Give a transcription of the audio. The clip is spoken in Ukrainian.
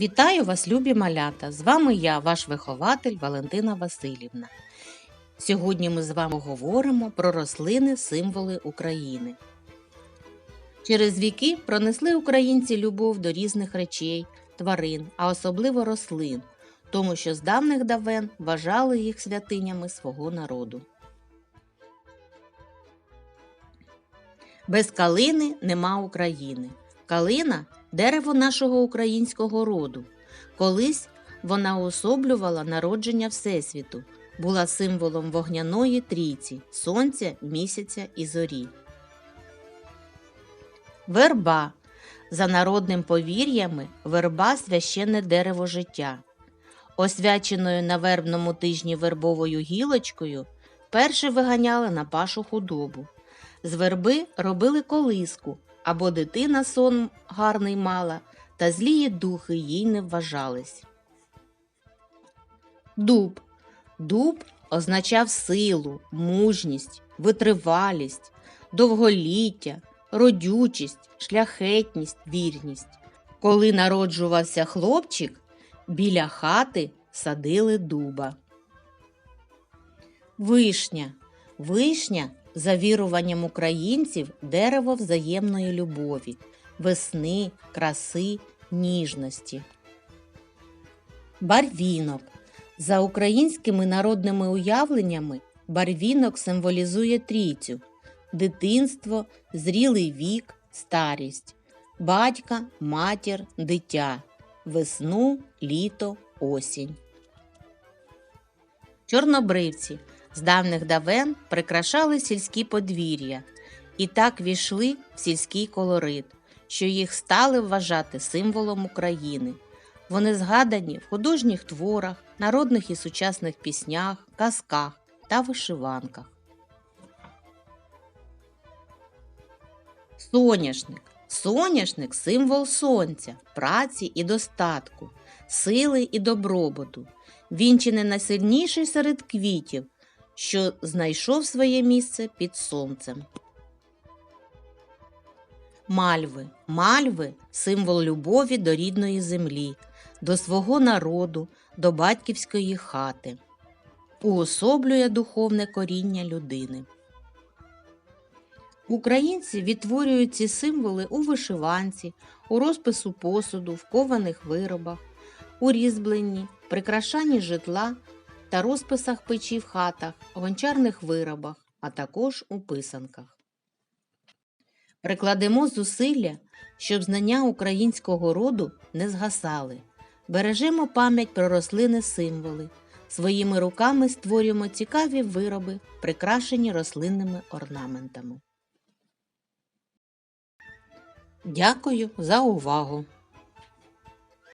Вітаю вас, любі малята! З вами я, ваш вихователь Валентина Васильівна. Сьогодні ми з вами говоримо про рослини, символи України. Через віки пронесли українці любов до різних речей, тварин, а особливо рослин, тому що з давних давен вважали їх святинями свого народу. Без калини нема України. Калина дерево нашого українського роду. Колись вона уособлювала народження Всесвіту, була символом вогняної трійці сонця, місяця і зорі. Верба. За народним повір'ями, верба священне дерево життя. Освяченою на вербному тижні вербовою гілочкою перше виганяли на пашу худобу. З верби робили колиску, або дитина сон гарний мала, та злії духи їй не вважались. Дуб. Дуб означав силу, мужність, витривалість, довголіття, родючість, шляхетність, вірність. Коли народжувався хлопчик, біля хати садили дуба. Вишня. Вишня за віруванням українців дерево взаємної любові, весни, краси, ніжності. Барвінок. За українськими народними уявленнями барвінок символізує трійцю дитинство, зрілий вік, старість, батька, матір, дитя, весну, літо, осінь. Чорнобривці з давних давен прикрашали сільські подвір'я і так війшли в сільський колорит, що їх стали вважати символом України. Вони згадані в художніх творах, народних і сучасних піснях, казках та вишиванках. Соняшник. Соняшник символ сонця, праці і достатку, сили і добробуту. Він чи не найсильніший серед квітів, що знайшов своє місце під сонцем. Мальви. Мальви символ любові до рідної землі, до свого народу, до батьківської хати. Уособлює духовне коріння людини. Українці відтворюють ці символи у вишиванці, у розпису посуду, в кованих виробах, у різьбленні, прикрашанні житла та розписах печі в хатах, гончарних виробах, а також у писанках. Прикладемо зусилля, щоб знання українського роду не згасали. Бережемо пам'ять про рослини символи. Своїми руками створюємо цікаві вироби, прикрашені рослинними орнаментами. Дякую за увагу!